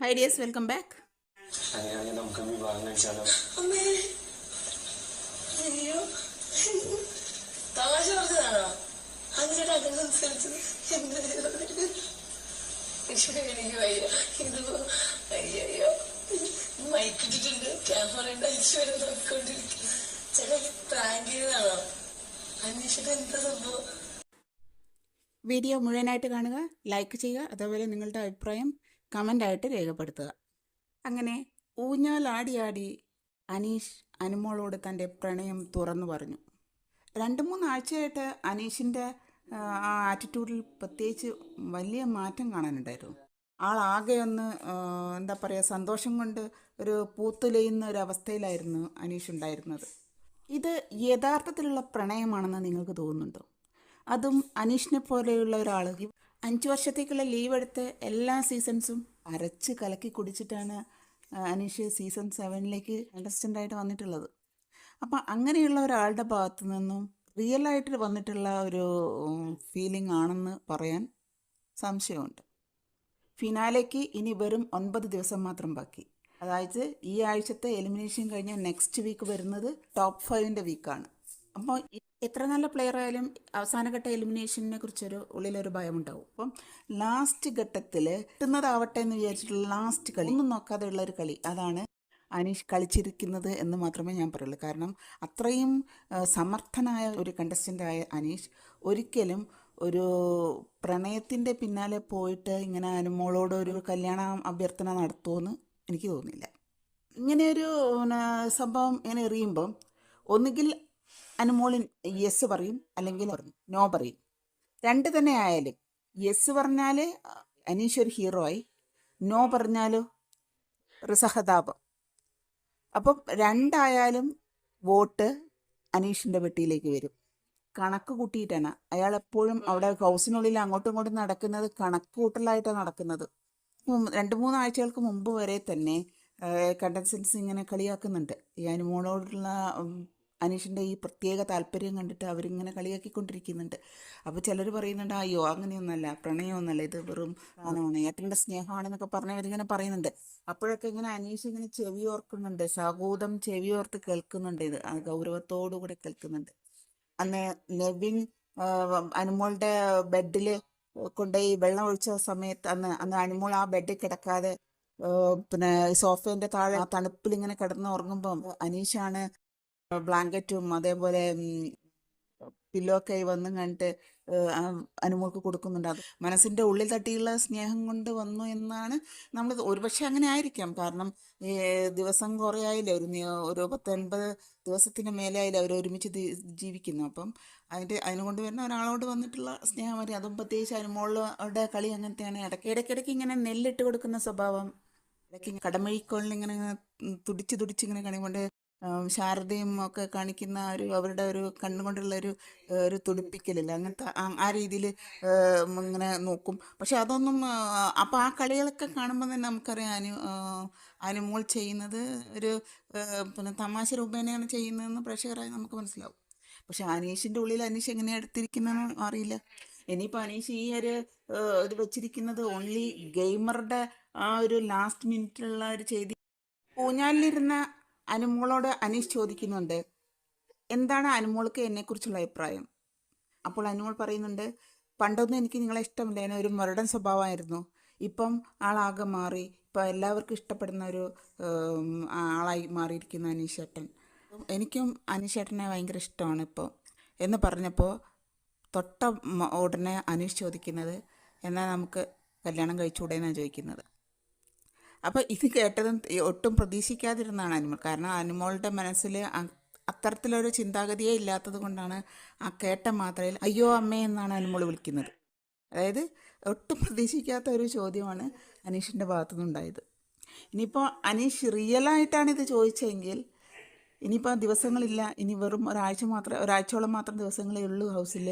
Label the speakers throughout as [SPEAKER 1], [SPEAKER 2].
[SPEAKER 1] Hi dears welcome back
[SPEAKER 2] അങ്ങനെയാണെങ്കിൽ നമുക്ക് വിവാഹം കഴിച്ചാലോ?
[SPEAKER 3] അമ്മേ. അയ്യോ. തമാശ പറഞ്ഞതാണോ? അതിനോട് അങ്ങനെ സംസാരിച്ചത് എന്താ എനിക്ക് വയ്യ. ഇത് അയ്യോ മൈക്കിട്ടിട്ടുണ്ട് ക്യാമറ ഉണ്ട്. ഈശ്വര നോക്കിക്കൊണ്ടിരിക്കും ചേട്ടാ പ്രാങ്ക് ചെയ്തതാണോ? അന്വേഷിച്ചിട്ട് എന്താ സംഭവം?
[SPEAKER 1] വീഡിയോ മുഴുവനായിട്ട് കാണുക ലൈക്ക് ചെയ്യുക അതേപോലെ നിങ്ങളുടെ അഭിപ്രായം കമന്റായിട്ട് രേഖപ്പെടുത്തുക. അങ്ങനെ ഊഞ്ഞാൽ ആടിയാടി അനീഷ് അനുമോളോട് തന്റെ പ്രണയം തുറന്നു പറഞ്ഞു. രണ്ട് മൂന്നാഴ്ചയായിട്ട് അനീഷിന്റെ ആ ആറ്റിറ്റ്യൂഡിൽ പ്രത്യേകിച്ച് വലിയ മാറ്റം കാണാനുണ്ടായിരുന്നു. ആളാകെ ഒന്ന് എന്താ പറയുക സന്തോഷം കൊണ്ട് ഒരു പൂത്തുലയുന്ന ഒരു അവസ്ഥയിലായിരുന്നു അനീഷ് ഉണ്ടായിരുന്നത്. ഇത് യഥാർത്ഥത്തിലുള്ള പ്രണയമാണെന്ന് നിങ്ങൾക്ക് തോന്നുന്നുണ്ടോ? അതും അനീഷിനെ പോലെയുള്ള ഒരാൾ അഞ്ച് വർഷത്തേക്കുള്ള ലീവ് എടുത്ത് എല്ലാ സീസൺസും അരച്ച് കലക്കി കുടിച്ചിട്ടാണ് അനീഷ് സീസൺ സെവനിലേക്ക് കണ്ടസ്റ്റന്റായിട്ട് വന്നിട്ടുള്ളത്. അപ്പം അങ്ങനെയുള്ള ഒരാളുടെ ഭാഗത്തു നിന്നും റിയൽ ആയിട്ട് വന്നിട്ടുള്ള ഒരു ഫീലിംഗ് ആണെന്ന് പറയാൻ സംശയമുണ്ട്. ഫിനാലേക്ക് ഇനി വെറും ഒൻപത് ദിവസം മാത്രം ബാക്കി. അതായത് ഈ ആഴ്ചത്തെ എലിമിനേഷൻ കഴിഞ്ഞാൽ നെക്സ്റ്റ് വീക്ക് വരുന്നത് ടോപ്പ് ഫൈവിന്റെ വീക്കാണ് അപ്പോൾ എത്ര നല്ല പ്ലെയർ ആയാലും അവസാനഘട്ട എലിമിനേഷനെ കുറിച്ചൊരു ഉള്ളിലൊരു ഭയമുണ്ടാവും. അപ്പം ലാസ്റ്റ് ഘട്ടത്തിൽ കിട്ടുന്നതാവട്ടെ എന്ന് വിചാരിച്ചിട്ടുള്ള ലാസ്റ്റ് കളി ഒന്നും നോക്കാതെ ഉള്ള ഒരു കളി അതാണ് അനീഷ് കളിച്ചിരിക്കുന്നത് എന്ന് മാത്രമേ ഞാൻ പറയുള്ളൂ. കാരണം അത്രയും സമർത്ഥനായ ഒരു കണ്ടസ്റ്റന്റായ അനീഷ് ഒരിക്കലും ഒരു പ്രണയത്തിന്റെ പിന്നാലെ പോയിട്ട് ഇങ്ങനെ അനുമോളോട് ഒരു കല്യാണ അഭ്യർത്ഥന നടത്തുമെന്ന് എനിക്ക് തോന്നുന്നില്ല ഇങ്ങനെയൊരു സംഭവം ഇങ്ങനെ എറിയുമ്പം ഒന്നുകിൽ അനുമോളിൻ യെസ് പറയും അല്ലെങ്കിൽ നോ പറയും. രണ്ട് തന്നെ ആയാലും യെസ് പറഞ്ഞാൽ അനീഷ് ഒരു ഹീറോ ആയി. നോ പറഞ്ഞാലോ ഒരു സഹതാപം. അപ്പം രണ്ടായാലും വോട്ട് അനീഷിന്റെ വെട്ടിയിലേക്ക് വരും. കണക്ക് കൂട്ടിയിട്ടാണ്. അയാൾ എപ്പോഴും അവിടെ ഹൗസിനുള്ളിൽ അങ്ങോട്ടും ഇങ്ങോട്ടും നടക്കുന്നത് കണക്ക് കൂട്ടലായിട്ടാണ് നടക്കുന്നത്. രണ്ട് മൂന്ന് ആഴ്ചകൾക്ക് മുമ്പ് വരെ തന്നെ കണ്ടൻസൻസ് ഇങ്ങനെ കളിയാക്കുന്നുണ്ട്. ഈ അനുമോളോടുള്ള അനീഷിന്റെ ഈ പ്രത്യേക താല്പര്യം കണ്ടിട്ട് അവരിങ്ങനെ കളിയാക്കിക്കൊണ്ടിരിക്കുന്നുണ്ട്. അപ്പോൾ ചിലർ പറയുന്നുണ്ട് അയ്യോ അങ്ങനെയൊന്നല്ല പ്രണയമൊന്നല്ല ഇത് വെറും ആണാണ്. ഏട്ടന്റെ സ്നേഹമാണെന്നൊക്കെ പറഞ്ഞ് അവരിങ്ങനെ പറയുന്നുണ്ട്. അപ്പോഴൊക്കെ ഇങ്ങനെ അനീഷ് ഇങ്ങനെ ചെവി ഓർക്കുന്നുണ്ട്. സാഗൂതം ചെവി ഓർത്ത് കേൾക്കുന്നുണ്ട് ഇത്. ഗൗരവത്തോടു കൂടെ കേൾക്കുന്നുണ്ട്. അന്ന് നെവിൻ അനുമോളുടെ ബെഡിൽ കൊണ്ടുപോയി വെള്ളം ഒഴിച്ച സമയത്ത് അന്ന് അന്ന് അനുമോൾ ആ ബെഡിൽ കിടക്കാതെ പിന്നെ സോഫേന്റെ താഴെ തണുപ്പിൽ ഇങ്ങനെ കിടന്ന് ഉറങ്ങുമ്പം അനീഷാണ് ബ്ലാങ്കറ്റും അതേപോലെ പില്ലോ ഒക്കെ വന്നും കണ്ടിട്ട് അനുമോൾക്ക് കൊടുക്കുന്നുണ്ട്. അത് മനസ്സിന്റെ ഉള്ളിൽ തട്ടിയുള്ള സ്നേഹം കൊണ്ട് വന്നു എന്നാണ് നമ്മൾ ഒരുപക്ഷെ അങ്ങനെ ആയിരിക്കാം. കാരണം ദിവസം കുറേ ആയില്ലേ? ഒരു ഒരു പത്തൊൻപത് ദിവസത്തിന് മേലെ ആയില്ലേ അവർ ഒരുമിച്ച് ജീവിക്കുന്നു. അപ്പം അതിന്റെ അതിനുകൊണ്ട് വരുന്ന ഒരാളോട് വന്നിട്ടുള്ള സ്നേഹം വരെ. അതും പ്രത്യേകിച്ച് അനുമോളുടെ കളി അങ്ങനത്തെയാണ്. ഇടയ്ക്ക് ഇടയ്ക്കിടയ്ക്ക് ഇങ്ങനെ നെല്ലിട്ട് കൊടുക്കുന്ന സ്വഭാവം. ഇടയ്ക്ക് കടമഴിക്കോളിൽ ഇങ്ങനെ ഇങ്ങനെ തുടിച്ച് തുടിച്ച് ഇങ്ങനെ കണികൊണ്ട് ശാരദയും ഒക്കെ കാണിക്കുന്ന ഒരു അവരുടെ ഒരു കണ്ണുകൊണ്ടുള്ള ഒരു ഒരു തുടിപ്പിക്കലില്ല അങ്ങനത്തെ ആ- രീതിയിൽ ഇങ്ങനെ നോക്കും. പക്ഷെ അതൊന്നും അപ്പോൾ ആ കളികളൊക്കെ കാണുമ്പോൾ തന്നെ നമുക്കറിയാം അനു അനുമോൾ ചെയ്യുന്നത് ഒരു പിന്നെ തമാശ രൂപേണയാണ് ചെയ്യുന്നതെന്ന് പ്രേക്ഷകരായി നമുക്ക് മനസ്സിലാവും. പക്ഷെ അനീഷിന്റെ ഉള്ളിൽ അനീഷ് എങ്ങനെയാണ് എടുത്തിരിക്കുന്നതെന്ന് അറിയില്ല. ഇനിയിപ്പോൾ അനീഷ് ഈ ഒരു ഇത് വെച്ചിരിക്കുന്നത് ഓൺലി ഗെയിമറുടെ ആ ഒരു ലാസ്റ്റ് മിനിറ്റിലുള്ള ഒരു ചെയ്തി ഊഞ്ഞാലിലിരുന്ന അനുമോളോട് അനീഷ് ചോദിക്കുന്നുണ്ട് എന്താണ് അനുമോൾക്ക് എന്നെക്കുറിച്ചുള്ള അഭിപ്രായം? അപ്പോൾ അനുമോൾ പറയുന്നുണ്ട് പണ്ടൊന്നും എനിക്ക് നിങ്ങളെ ഇഷ്ടമില്ലായിരുന്നു ഒരു മുരടൻ സ്വഭാവമായിരുന്നു. ഇപ്പം ആളാകെ മാറി. ഇപ്പം എല്ലാവർക്കും ഇഷ്ടപ്പെടുന്ന ഒരു ആളായി മാറിയിരിക്കുന്നു അനീഷേട്ടൻ എനിക്കും അനീഷേട്ടനെ ഭയങ്കര ഇഷ്ടമാണ് ഇപ്പോൾ എന്ന് പറഞ്ഞപ്പോൾ തൊട്ട ഉടനെ അനീഷ് ചോദിക്കുന്നത് എന്നാൽ നമുക്ക് കല്യാണം കഴിച്ചുകൂടെ എന്നാണ് ചോദിക്കുന്നത്? അപ്പോൾ ഇത് കേട്ടതും ഒട്ടും പ്രതീക്ഷിക്കാതിരുന്നാണ് അനുമോൾ. കാരണം അനുമോളുടെ മനസ്സിൽ അത്തരത്തിലൊരു ചിന്താഗതിയേ ഇല്ലാത്തത് കൊണ്ടാണ് ആ കേട്ട മാത്രയിൽ അയ്യോ അമ്മേ എന്നാണ് അനിമോൾ വിളിക്കുന്നത്. അതായത് ഒട്ടും പ്രതീക്ഷിക്കാത്ത ഒരു ചോദ്യമാണ് അനീഷിന്റെ ഭാഗത്തു നിന്നുണ്ടായത് ഇനിയിപ്പോൾ അനീഷ് റിയലായിട്ടാണ് ഇത് ചോദിച്ചതെങ്കിൽ ഇനിയിപ്പോൾ ദിവസങ്ങളില്ല ഇനി വെറും ഒരാഴ്ച മാത്രം ഒരാഴ്ചയോളം മാത്രം ദിവസങ്ങളേ ഉള്ളൂ ഹൗസിൽ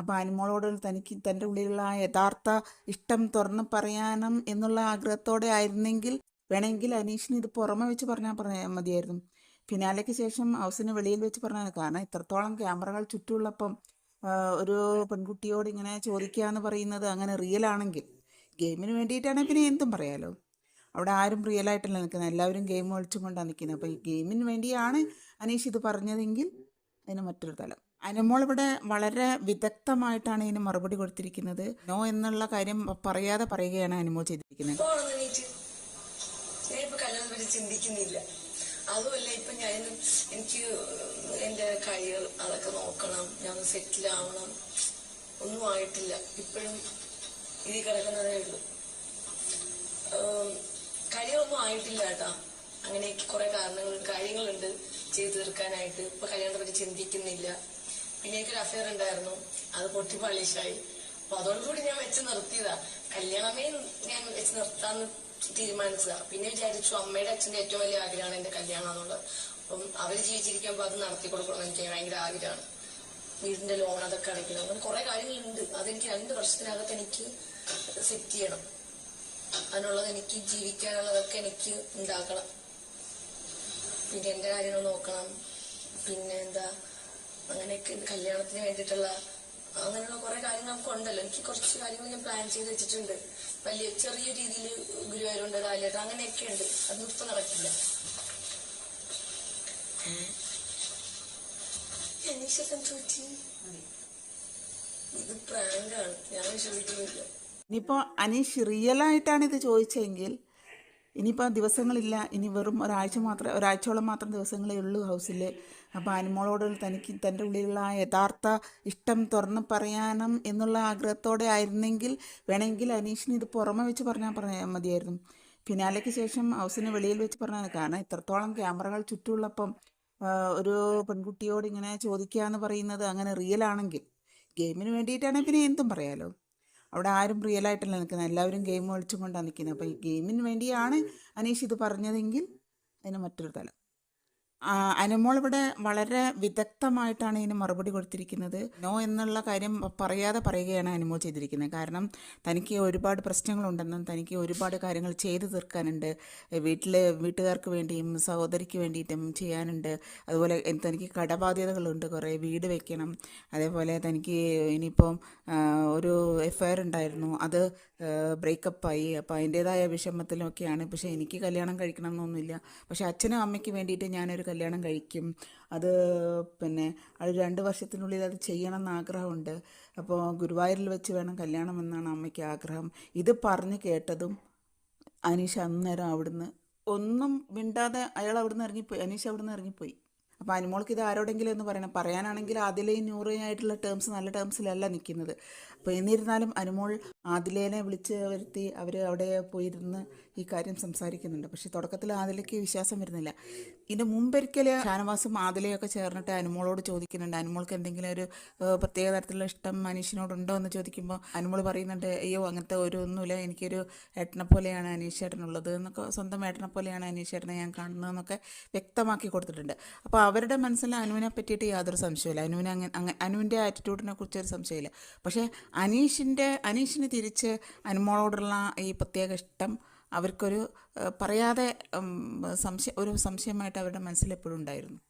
[SPEAKER 1] അപ്പോൾ അനുമോളോട് തനിക്ക് തന്റെ ഉള്ളിലുള്ള ആ യഥാർത്ഥ ഇഷ്ടം തുറന്ന് പറയാനും എന്നുള്ള ആഗ്രഹത്തോടെ ആയിരുന്നെങ്കിൽ വേണമെങ്കിൽ അനീഷിന് ഇത് പുറമെ വെച്ച് പറഞ്ഞാൽ പറയാൻ മതിയായിരുന്നു. ഫിനാലയ്ക്ക് ശേഷം ഹൗസിന് വെളിയിൽ വെച്ച് പറഞ്ഞാൽ കാരണം ഇത്രത്തോളം ക്യാമറകൾ ചുറ്റുമുള്ളപ്പം ഒരു പെൺകുട്ടിയോട് ഇങ്ങനെ ചോദിക്കുക എന്ന് പറയുന്നത് അങ്ങനെ റിയൽ ആണെങ്കിൽ ഗെയിമിന് വേണ്ടിയിട്ടാണെങ്കിൽ പിന്നെ എന്തും പറയാലോ? അവിടെ ആരും റിയലായിട്ടല്ല നിൽക്കുന്നത്. എല്ലാവരും ഗെയിം കളിച്ചും കൊണ്ടാണ് നിൽക്കുന്നത്. അപ്പോൾ ഈ ഗെയിമിന് വേണ്ടിയാണ് അനീഷ് ഇത് പറഞ്ഞതെങ്കിൽ അതിന് മറ്റൊരു തലം. അനുമോൾ ഇവിടെ വളരെ വിദഗ്ധമായിട്ടാണ് ഇതിന് മറുപടി കൊടുത്തിരിക്കുന്നത്. നോ എന്നുള്ള കാര്യം പറയാതെ പറയുകയാണ് അനുമോൾ ചെയ്തിരിക്കുന്നത്.
[SPEAKER 3] ചിന്തിക്കുന്നില്ല. അതുമല്ല ഇപ്പൊ ഞാൻ എനിക്ക് എന്റെ കരിയർ അതൊക്കെ നോക്കണം ഞാൻ സെറ്റിൽ ആവണം. ഒന്നും ആയിട്ടില്ല. ഇപ്പോഴും ഇതിൽ കിടക്കുന്നതേ ഉള്ളൂ. കരിയർ ഒന്നും ആയിട്ടില്ല കേട്ടാ. അങ്ങനെ കുറെ കാരണങ്ങൾ കാര്യങ്ങളുണ്ട് ചെയ്തു തീർക്കാനായിട്ട്. ഇപ്പൊ കല്യാണത്തെ പറ്റി ചിന്തിക്കുന്നില്ല. പിന്നെ എനിക്കൊരു അഫയർ ഉണ്ടായിരുന്നു. അത് പൊട്ടി പളിഷായി അപ്പൊ അതോടുകൂടി ഞാൻ വെച്ച് നിർത്തിയതാ. കല്യാണമേ ഞാൻ വെച്ച് നിർത്താന്ന് തീരുമാനിച്ചതാ. പിന്നെ വിചാരിച്ചു അമ്മയുടെ അച്ഛന്റെ ഏറ്റവും വലിയ ആഗ്രഹമാണ് എന്റെ കല്യാണം എന്നുള്ളത്. അപ്പം അവർ ജീവിച്ചിരിക്കുമ്പോൾ അത് നടത്തി കൊടുക്കണം എനിക്ക് ഭയങ്കര ആഗ്രഹമാണ്. വീടിന്റെ ലോൺ അതൊക്കെ അടയ്ക്കണം. അങ്ങനെ കുറെ കാര്യങ്ങളുണ്ട്. അതെനിക്ക് രണ്ട് വർഷത്തിനകത്ത് എനിക്ക് സെറ്റ് ചെയ്യണം. അതിനുള്ളത് എനിക്ക് ജീവിക്കാനുള്ളതൊക്കെ എനിക്ക് ഉണ്ടാക്കണം. പിന്നെ എന്റെ കാര്യങ്ങൾ നോക്കണം. പിന്നെ എന്താ അങ്ങനെയൊക്കെ കല്യാണത്തിന് വേണ്ടിയിട്ടുള്ള അങ്ങനെയുള്ള കുറെ കാര്യങ്ങൾ നമുക്ക് ഉണ്ടല്ലോ എനിക്ക് കുറച്ച് കാര്യങ്ങൾ ഞാൻ പ്ലാൻ ചെയ്ത് വെച്ചിട്ടുണ്ട്. വലിയ ചെറിയ രീതിയിൽ ഗുരുവായൂരുണ്ട് കാലിയാട്ട് അങ്ങനെയൊക്കെ ഉണ്ട്. അതൊന്നും ഇപ്പൊ നടക്കില്ല. ഇനിയിപ്പോ ചോദിച്ചു? ഇത് പ്രാങ്കാണ് ഞാൻ
[SPEAKER 1] ഇനിയിപ്പോൾ അനീഷ് റിയലായിട്ടാണ് ഇത് ചോദിച്ചതെങ്കിൽ ഇനിയിപ്പോൾ ദിവസങ്ങളില്ല. ഇനി വെറും ഒരാഴ്ച മാത്രമേ ഒരാഴ്ചയോളം മാത്രം ദിവസങ്ങളേ ഉള്ളൂ ഹൗസിൽ അപ്പോൾ അനുമോളോട് തനിക്ക് തന്റെ ഉള്ളിലുള്ള ആ യഥാർത്ഥ ഇഷ്ടം തുറന്ന് പറയാനും എന്നുള്ള ആഗ്രഹത്തോടെ ആയിരുന്നെങ്കിൽ വേണമെങ്കിൽ അനീഷിന് ഇത് പുറമെ വെച്ച് പറഞ്ഞാൽ പറയാൻ മതിയായിരുന്നു. ഫിനാലയ്ക്ക് ശേഷം ഹൗസിന് വെളിയിൽ വെച്ച് പറഞ്ഞാൽ കാരണം ഇത്രത്തോളം ക്യാമറകൾ ചുറ്റുമുള്ളപ്പം ഒരു പെൺകുട്ടിയോട് ഇങ്ങനെ ചോദിക്കുക എന്ന് പറയുന്നത് അങ്ങനെ റിയൽ ആണെങ്കിൽ ഗെയിമിന് വേണ്ടിയിട്ടാണെങ്കിൽ പിന്നെ എന്തും പറയാലോ. അവിടെ ആരും റിയലായിട്ടല്ല നിൽക്കുന്നത്. എല്ലാവരും ഗെയിം കളിച്ചും കൊണ്ടാണ് നിൽക്കുന്നത്. അപ്പോൾ ഈ ഗെയിമിന് വേണ്ടിയാണ് അനീഷ് ഇത് പറഞ്ഞതെങ്കിൽ അതിന് മറ്റൊരു തലം. അനുമോൾ ഇവിടെ വളരെ വിദഗ്ധമായിട്ടാണ് ഇതിന് മറുപടി കൊടുത്തിരിക്കുന്നത്. നോ എന്നുള്ള കാര്യം പറയാതെ പറയുകയാണ് അനുമോൾ ചെയ്തിരിക്കുന്നത്. കാരണം തനിക്ക് ഒരുപാട് പ്രശ്നങ്ങളുണ്ടെന്നും തനിക്ക് ഒരുപാട് കാര്യങ്ങൾ ചെയ്തു തീർക്കാനുണ്ട്. വീട്ടിൽ വീട്ടുകാർക്ക് വേണ്ടിയും സഹോദരിക്ക് വേണ്ടിയിട്ടും ചെയ്യാനുണ്ട്. അതുപോലെ തനിക്ക് കടബാധ്യതകളുണ്ട്. കുറേ വീട് വെക്കണം. അതേപോലെ തനിക്ക് ഇനിയിപ്പം ഒരു എഫ്ഐആർ ഉണ്ടായിരുന്നു. അത് ബ്രേക്കപ്പായി. അപ്പോൾ അതിന്റേതായ വിഷമത്തിലൊക്കെയാണ്. പക്ഷേ എനിക്ക് കല്യാണം കഴിക്കണം എന്നൊന്നുമില്ല പക്ഷേ അച്ഛനും അമ്മയ്ക്ക് വേണ്ടിയിട്ട് ഞാനൊരു കല്യാണം കഴിക്കും. അത് പിന്നെ അത് രണ്ട് വർഷത്തിനുള്ളിൽ അത് ചെയ്യണം എന്നാഗ്രഹമുണ്ട് അപ്പോൾ ഗുരുവായൂരിൽ വെച്ച് വേണം കല്യാണം എന്നാണ് അമ്മയ്ക്ക് ആഗ്രഹം. ഇത് പറഞ്ഞ് കേട്ടതും അനീഷ് അന്നേരം അവിടുന്ന് ഒന്നും മിണ്ടാതെ അയാൾ അവിടുന്ന് ഇറങ്ങിപ്പോയി. അനീഷ് അവിടുന്ന് ഇറങ്ങിപ്പോയി. അപ്പോൾ അനുമോൾക്ക് ഇത് ആരോടെങ്കിലും എന്ന് പറയണം. പറയാനാണെങ്കിൽ ആദിലയും നൂറയും ആയിട്ടുള്ള ടേംസ് നല്ല ടേംസിലല്ല നിൽക്കുന്നത്. അപ്പോൾ എന്നിരുന്നാലും അനുമോൾ ആദിലേനെ വിളിച്ച് വരുത്തി അവർ അവിടെ പോയിരുന്ന് ഈ കാര്യം സംസാരിക്കുന്നുണ്ട്. പക്ഷേ തുടക്കത്തിൽ ആദിലയ്ക്ക് വിശ്വാസം വരുന്നില്ല. ഇതിന്റെ മുമ്പൊരിക്കൽ ഷാനവാസും ആദിലയൊക്കെ ചേർന്നിട്ട് അനുമോളോട് ചോദിക്കുന്നുണ്ട്. അനുമോൾക്ക് എന്തെങ്കിലും ഒരു പ്രത്യേക തരത്തിലുള്ള ഇഷ്ടം അനീഷിനോടുണ്ടോ എന്ന് ചോദിക്കുമ്പോൾ അനുമോൾ പറയുന്നുണ്ട് അയ്യോ അങ്ങനത്തെ ഒരു ഒന്നുമില്ല എനിക്കൊരു ഏട്ടനെ പോലെയാണ് അനീഷ് ഏട്ടനുള്ളത്. എന്നൊക്കെ സ്വന്തം ഏട്ടനെ പോലെയാണ് അനീഷ് ഏട്ടനെ ഞാൻ കാണുന്നതെന്നൊക്കെ വ്യക്തമാക്കി കൊടുത്തിട്ടുണ്ട്. അപ്പോൾ അവരുടെ മനസ്സിൽ അനുവിനെ പറ്റിയിട്ട് യാതൊരു സംശയമില്ല അനുവിനെ അങ്ങനെ അനുവിന്റെ ആറ്റിറ്റ്യൂഡിനെ കുറിച്ച് ഒരു സംശയമില്ല. പക്ഷേ അനീഷിന്റെ അനീഷിന് തിരിച്ച് അനുമോളോടുള്ള ഈ പ്രത്യേക ഇഷ്ടം അവർക്കൊരു പറയാതെ സംശയം ഒരു സംശയമായിട്ട് അവരുടെ മനസ്സിൽ എപ്പോഴും ഉണ്ടായിരുന്നു.